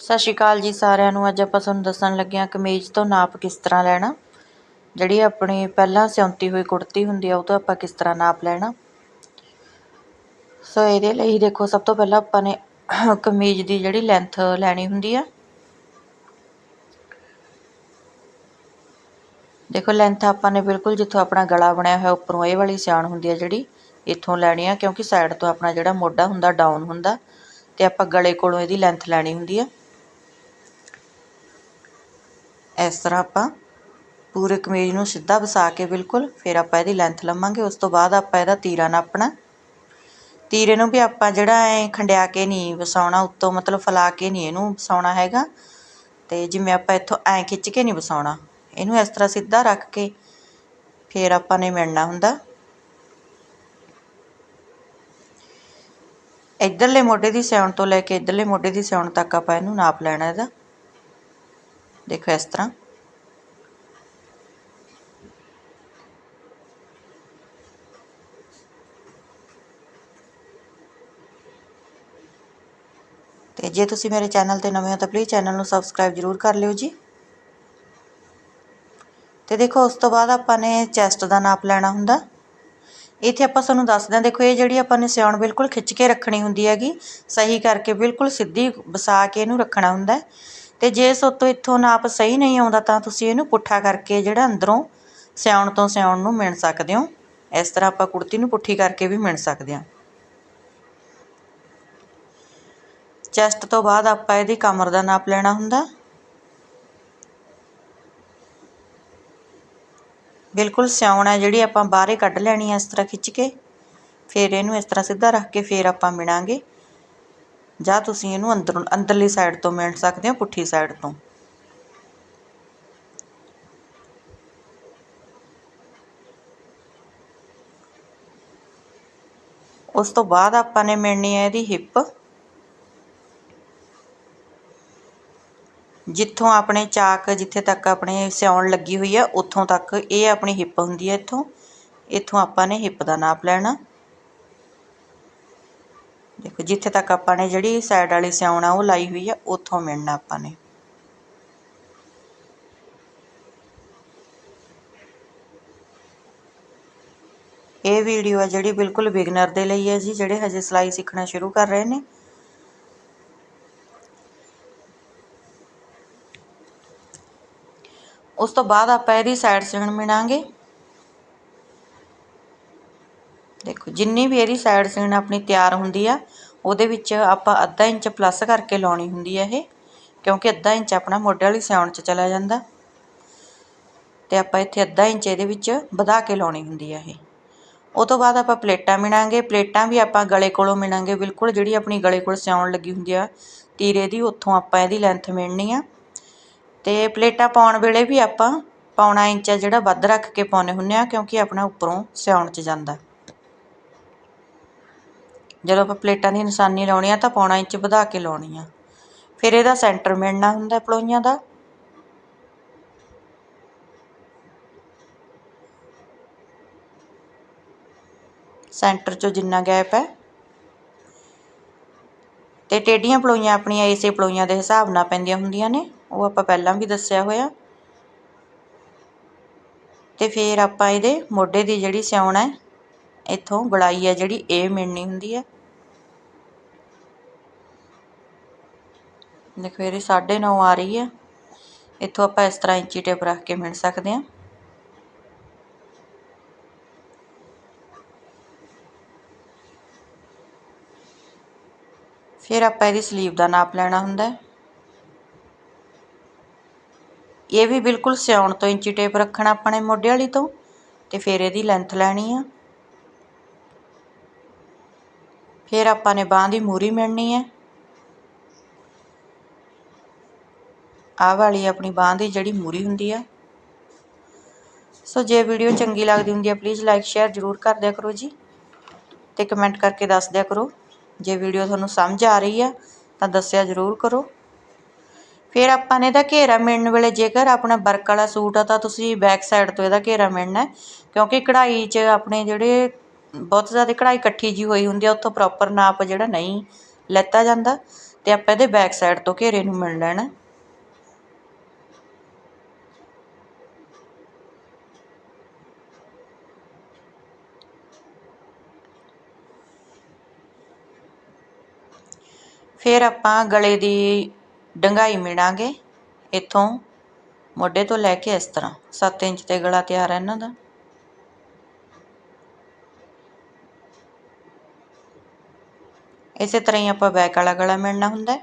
ਸਤਿ ਸ਼੍ਰੀ ਅਕਾਲ ਜੀ ਸਾਰਿਆਂ ਨੂੰ। ਅੱਜ ਆਪਾਂ ਤੁਹਾਨੂੰ ਦੱਸਣ ਲੱਗੇ ਹਾਂ ਕਮੀਜ਼ ਤੋਂ ਨਾਪ ਕਿਸ ਤਰ੍ਹਾਂ ਲੈਣਾ। ਜਿਹੜੀ ਆਪਣੀ ਪਹਿਲਾਂ ਸਿਉਂਤੀ ਹੋਈ ਕੁੜਤੀ ਹੁੰਦੀ ਆ, ਉਹ ਤੋਂ ਆਪਾਂ ਕਿਸ ਤਰ੍ਹਾਂ ਨਾਪ ਲੈਣਾ। ਸੋ ਇਹਦੇ ਲਈ ਦੇਖੋ, ਸਭ ਤੋਂ ਪਹਿਲਾਂ ਆਪਾਂ ਨੇ ਕਮੀਜ਼ ਦੀ ਜਿਹੜੀ ਲੈਂਥ ਲੈਣੀ ਹੁੰਦੀ ਆ। ਦੇਖੋ ਲੈਂਥ ਆਪਾਂ ਨੇ ਬਿਲਕੁਲ ਜਿੱਥੋਂ ਆਪਣਾ ਗਲਾ ਬਣਿਆ ਹੋਇਆ, ਉੱਪਰੋਂ ਇਹ ਵਾਲੀ ਸਿਆਣ ਹੁੰਦੀ ਆ ਜਿਹੜੀ ਇੱਥੋਂ ਲੈਣੀ ਆ, ਕਿਉਂਕਿ ਸਾਈਡ ਤੋਂ ਆਪਣਾ ਜਿਹੜਾ ਮੋਢਾ ਹੁੰਦਾ ਡਾਊਨ ਹੁੰਦਾ, ਤੇ ਆਪਾਂ ਗਲੇ ਕੋਲੋਂ ਇਹਦੀ ਲੈਂਥ ਲੈਣੀ ਹੁੰਦੀ ਆ। ਇਸ ਤਰ੍ਹਾਂ ਆਪਾਂ ਪੂਰੇ ਕਮੀਜ਼ ਨੂੰ ਸਿੱਧਾ ਵਸਾ ਕੇ ਬਿਲਕੁਲ ਫਿਰ ਆਪਾਂ ਇਹਦੀ ਲੈਂਥ ਲਵਾਂਗੇ ਉਸ ਤੋਂ ਬਾਅਦ ਆਪਾਂ ਇਹਦਾ ਤੀਰਾ ਨਾਪਣਾ। ਤੀਰੇ ਨੂੰ ਵੀ ਆਪਾਂ ਜਿਹੜਾ ਐ ਖੰਡਿਆ ਕੇ ਨਹੀਂ ਵਸਾਉਣਾ, ਉੱਤੋਂ ਮਤਲਬ ਫਲਾ ਕੇ ਨਹੀਂ ਇਹਨੂੰ ਵਸਾਉਣਾ ਹੈਗਾ। ਤੇ ਜਿਵੇਂ ਆਪਾਂ ਇੱਥੋਂ ਐ ਖਿੱਚ ਕੇ ਨਹੀਂ ਵਸਾਉਣਾ, ਇਹਨੂੰ ਇਸ ਤਰ੍ਹਾਂ ਸਿੱਧਾ ਰੱਖ ਕੇ ਫਿਰ ਆਪਾਂ ਨੇ ਮਿਲਣਾ ਹੁੰਦਾ। ਇਧਰਲੇ ਮੋਢੇ ਦੀ ਸਿਉਣ ਤੋਂ ਲੈ ਕੇ ਇਧਰਲੇ ਮੋਢੇ ਦੀ ਸਿਉਣ ਤੱਕ ਆਪਾਂ ਇਹਨੂੰ ਨਾਪ ਲੈਣਾ ਇਹਦਾ। ਦੇਖੋ ਇਸ ਤਰ੍ਹਾਂ। ਤੇ ਜੇ ਤੁਸੀਂ ਮੇਰੇ ਚੈਨਲ ਤੇ ਨਵੇਂ ਹੋ ਤਾਂ ਪਲੀਜ਼ ਚੈਨਲ ਨੂੰ ਸਬਸਕ੍ਰਾਈਬ ਜ਼ਰੂਰ ਕਰ ਲਿਓ ਜੀ। ਤੇ ਦੇਖੋ, ਉਸ ਤੋਂ ਬਾਅਦ ਆਪਾਂ ਨੇ ਚੈਸਟ ਦਾ ਨਾਪ ਲੈਣਾ ਹੁੰਦਾ। ਇੱਥੇ ਆਪਾਂ ਤੁਹਾਨੂੰ ਦੱਸਦੇ ਹਾਂ, ਦੇਖੋ ਇਹ ਜਿਹੜੀ ਆਪਾਂ ਨੇ ਸਿਉਣ ਬਿਲਕੁਲ ਖਿੱਚ ਕੇ ਰੱਖਣੀ ਹੁੰਦੀ ਹੈਗੀ, ਸਹੀ ਕਰਕੇ ਬਿਲਕੁਲ ਸਿੱਧੀ ਵਸਾ ਕੇ ਇਹਨੂੰ ਰੱਖਣਾ ਹੁੰਦਾ ਅਤੇ ਜੇ ਸੋਤੋਂ ਇੱਥੋਂ ਨਾਪ ਸਹੀ ਨਹੀਂ ਆਉਂਦਾ ਤਾਂ ਤੁਸੀਂ ਇਹਨੂੰ ਪੁੱਠਾ ਕਰਕੇ ਜਿਹੜਾ ਅੰਦਰੋਂ ਸਿਆਉਣ ਤੋਂ ਸਿਆਉਣ ਨੂੰ ਮਿਣ ਸਕਦੇ ਹੋ। ਇਸ ਤਰ੍ਹਾਂ ਆਪਾਂ ਕੁੜਤੀ ਨੂੰ ਪੁੱਠੀ ਕਰਕੇ ਵੀ ਮਿਣ ਸਕਦੇ ਹਾਂ। ਚੈਸਟ ਤੋਂ ਬਾਅਦ ਆਪਾਂ ਇਹਦੀ ਕਮਰ ਦਾ ਨਾਪ ਲੈਣਾ ਹੁੰਦਾ। ਬਿਲਕੁਲ ਸਿਉਣ ਹੈ ਜਿਹੜੀ ਆਪਾਂ ਬਾਹਰੇ ਕੱਢ ਲੈਣੀ ਹੈ ਇਸ ਤਰ੍ਹਾਂ ਖਿੱਚ ਕੇ। ਫਿਰ ਇਹਨੂੰ ਇਸ ਤਰ੍ਹਾਂ ਸਿੱਧਾ ਰੱਖ ਕੇ ਫਿਰ ਆਪਾਂ ਮਿਣਾਂਗੇ। ਜਾਂ ਤੁਸੀਂ ਇਹਨੂੰ ਅੰਦਰੋਂ, ਅੰਦਰਲੀ ਸਾਈਡ ਤੋਂ ਮਿਣ ਸਕਦੇ ਹੋ, ਪੁੱਠੀ ਸਾਈਡ ਤੋਂ। ਉਸ ਤੋਂ ਬਾਅਦ ਆਪਾਂ ਨੇ ਮਿਣਨੀ ਹੈ ਇਹਦੀ ਹਿੱਪ ਜਿੱਥੋਂ ਆਪਣੇ ਚਾਕ ਜਿੱਥੇ ਤੱਕ ਆਪਣੇ ਸਿਉਣ ਲੱਗੀ ਹੋਈ ਆ ਉੱਥੋਂ ਤੱਕ ਇਹ ਆਪਣੀ ਹਿੱਪ ਹੁੰਦੀ ਹੈ ਇੱਥੋਂ। ਇੱਥੋਂ ਆਪਾਂ ਨੇ ਹਿੱਪ ਦਾ ਨਾਪ ਲੈਣਾ। ਦੇਖੋ, ਜਿੱਥੇ ਤੱਕ ਆਪਾਂ ਨੇ ਜਿਹੜੀ ਸਾਈਡ ਵਾਲੀ ਸਿਉਣ ਆ, ਉਹ ਲਾਈ ਹੋਈ ਆ, ਉੱਥੋਂ ਮਿਣਨਾ ਆਪਾਂ ਨੇ। ਇਹ ਵੀਡੀਓ ਆ ਜਿਹੜੀ ਬਿਲਕੁਲ ਬਿਗਨਰ ਦੇ ਲਈ ਹੈ ਜੀ, ਜਿਹੜੇ ਹਜੇ ਸਿਲਾਈ ਸਿੱਖਣਾ ਸ਼ੁਰੂ ਕਰ ਰਹੇ ਨੇ। ਉਸ ਤੋਂ ਬਾਅਦ ਆਪਾਂ ਇਹਦੀ ਸਾਈਡ ਸਿਉਣ ਮਿਣਾਂਗੇ ਦੇਖੋ ਜਿੰਨੀ ਵੀ ਇਹਦੀ ਸਾਈਡ ਸੀਨ ਆਪਣੀ ਤਿਆਰ ਹੁੰਦੀ ਆ, ਉਹਦੇ ਵਿੱਚ ਆਪਾਂ ਅੱਧਾ ਇੰਚ ਪਲੱਸ ਕਰਕੇ ਲਾਉਣੀ ਹੁੰਦੀ ਹੈ ਇਹ, ਕਿਉਂਕਿ ਅੱਧਾ ਇੰਚ ਆਪਣਾ ਮੋਢੇ ਵਾਲੀ ਸਿਉਣ 'ਚ ਚਲਾ ਜਾਂਦਾ। ਤੇ ਆਪਾਂ ਇੱਥੇ ਅੱਧਾ ਇੰਚ ਇਹਦੇ ਵਿੱਚ ਵਧਾ ਕੇ ਲਾਉਣੀ ਹੁੰਦੀ ਹੈ ਇਹ। ਉਹ ਤੋਂ ਬਾਅਦ ਆਪਾਂ ਪਲੇਟਾਂ ਮਿਣਾਂਗੇ, ਪਲੇਟਾਂ ਵੀ ਆਪਾਂ ਗਲੇ ਕੋਲੋਂ ਮਿਣਾਂਗੇ, ਬਿਲਕੁਲ ਜਿਹੜੀ ਆਪਣੀ ਗਲੇ ਕੋਲ ਸਿਉਣ ਲੱਗੀ ਹੁੰਦੀ ਆ, ਤੀਰੇ ਦੀ, ਉੱਥੋਂ ਆਪਾਂ ਇਹਦੀ ਲੈਂਥ ਮਿਣਨੀ ਆ। ਤੇ ਪਲੇਟਾਂ ਪਾਉਣ ਵੇਲੇ ਵੀ ਆਪਾਂ ਪੌਣਾ ਇੰਚ ਜਿਹੜਾ ਵੱਧ ਰੱਖ ਕੇ ਪਾਉਨੇ ਹੁੰਨੇ ਆ, ਕਿਉਂਕਿ ਆਪਣਾ ਉੱਪਰੋਂ ਸਿਉਣ 'ਚ ਜਾਂਦਾ। ਜਦੋਂ ਆਪਾਂ ਪਲੇਟਾਂ ਦੀ ਨਿਸ਼ਾਨੀ ਲਾਉਣੀ ਆ ਤਾਂ ਪੌਣਾ ਇੰਚ ਵਧਾ ਕੇ ਲਾਉਣੀ ਆ। ਫਿਰ ਇਹਦਾ ਸੈਂਟਰ ਮਿਣਨਾ ਹੁੰਦਾ ਪਲੋਈਆਂ ਦਾ। ਸੈਂਟਰ 'ਚੋਂ ਜਿੰਨਾ ਗੈਪ ਹੈ। ਤੇ ਟੇਡੀਆਂ ਪਲੋਈਆਂ ਆਪਣੀਆਂ ਇਸੇ ਪਲੋਈਆਂ ਦੇ ਹਿਸਾਬ ਨਾਲ ਪੈਂਦੀਆਂ ਹੁੰਦੀਆਂ ਨੇ, ਉਹ ਆਪਾਂ ਪਹਿਲਾਂ ਵੀ ਦੱਸਿਆ ਹੋਇਆ। ਤੇ ਫਿਰ ਆਪਾਂ ਇਹਦੇ ਮੋਢੇ ਦੀ ਜਿਹੜੀ ਸਿਉਣ ਹੈ ਇੱਥੋਂ ਗਲਾਈ ਹੈ ਜਿਹੜੀ ਇਹ ਮਿਣਨੀ ਹੁੰਦੀ ਹੈ। ਦੇਖੋ, ਇਹਦੀ 9.5 ਆ ਰਹੀ ਹੈ। ਇੱਥੋਂ ਆਪਾਂ ਇਸ ਤਰ੍ਹਾਂ ਇੰਚੀ ਟੇਪ ਰੱਖ ਕੇ ਮਿਣ ਸਕਦੇ ਹਾਂ। ਫਿਰ ਆਪਾਂ ਇਹਦੀ ਸਲੀਵ ਦਾ ਨਾਪ ਲੈਣਾ ਹੁੰਦਾ ਹੈ। ਇਹ ਵੀ ਬਿਲਕੁਲ ਸਿਉਣ ਤੋਂ ਇੰਚੀ ਟੇਪ ਰੱਖਣਾ ਆਪਣੇ ਮੋਢੇ ਵਾਲੀ ਤੋਂ ਤੇ ਫਿਰ ਇਹਦੀ ਲੈਂਥ ਲੈਣੀ ਆ। ਫਿਰ ਆਪਾਂ ਨੇ ਬਾਹ ਦੀ ਮੂਰੀ ਮਿਣਨੀ ਹੈ। ਆਹ ਵਾਲੀ ਆਪਣੀ ਬਾਹ ਦੀ ਜਿਹੜੀ ਮੂਰੀ ਹੁੰਦੀ ਆ। ਸੋ ਜੇ ਵੀਡੀਓ ਚੰਗੀ ਲੱਗਦੀ ਹੁੰਦੀ ਹੈ ਪਲੀਜ਼ ਲਾਈਕ ਸ਼ੇਅਰ ਜ਼ਰੂਰ ਕਰ ਦਿਆ ਕਰੋ ਜੀ ਤੇ ਕਮੈਂਟ ਕਰਕੇ ਦੱਸ ਦਿਆ ਕਰੋ। ਜੇ ਵੀਡੀਓ ਤੁਹਾਨੂੰ ਸਮਝ ਆ ਰਹੀ ਆ, ਤਾਂ ਦੱਸਿਆ ਜ਼ਰੂਰ ਕਰੋ। ਫਿਰ ਆਪਾਂ ਨੇ ਇਹਦਾ ਘੇਰਾ ਮਿਣਨ ਵੇਲੇ ਜੇਕਰ ਆਪਣਾ ਵਰਕ ਵਾਲਾ ਸੂਟ ਆ, ਤਾਂ ਤੁਸੀਂ ਬੈਕ ਸਾਈਡ ਤੋਂ ਇਹਦਾ ਘੇਰਾ ਮਿਣਨਾ ਕਿਉਂਕਿ ਕਢਾਈ 'ਚ ਆਪਣੇ ਜਿਹੜੇ ਬਹੁਤ ਜ਼ਿਆਦਾ ਕਢਾਈ ਇਕੱਠੀ ਜਿਹੀ ਹੋਈ ਹੁੰਦੀ ਆ, ਉੱਥੋਂ ਪ੍ਰੋਪਰ ਨਾਪ ਜਿਹੜਾ ਨਹੀਂ ਲੈਤਾ ਜਾਂਦਾ ਅਤੇ ਆਪਾਂ ਇਹਦੇ ਬੈਕ ਸਾਈਡ ਤੋਂ ਘੇਰੇ ਨੂੰ ਮਿਣ ਲੈਣਾ। ਫਿਰ ਆਪਾਂ ਗਲੇ ਦੀ ਡੰਗਾਈ ਮਿਣਾਂਗੇ ਇੱਥੋਂ ਮੋਢੇ ਤੋਂ ਲੈ ਕੇ ਇਸ ਤਰ੍ਹਾਂ 7 ਇੰਚ ਤੇ ਗਲਾ ਤਿਆਰ ਹੈ ਇਹਨਾਂ ਦਾ। ਇਸੇ ਤਰ੍ਹਾਂ ਹੀ ਆਪਾਂ ਬੈਕ ਵਾਲਾ ਗਲਾ ਮਿਣਨਾ ਹੁੰਦਾ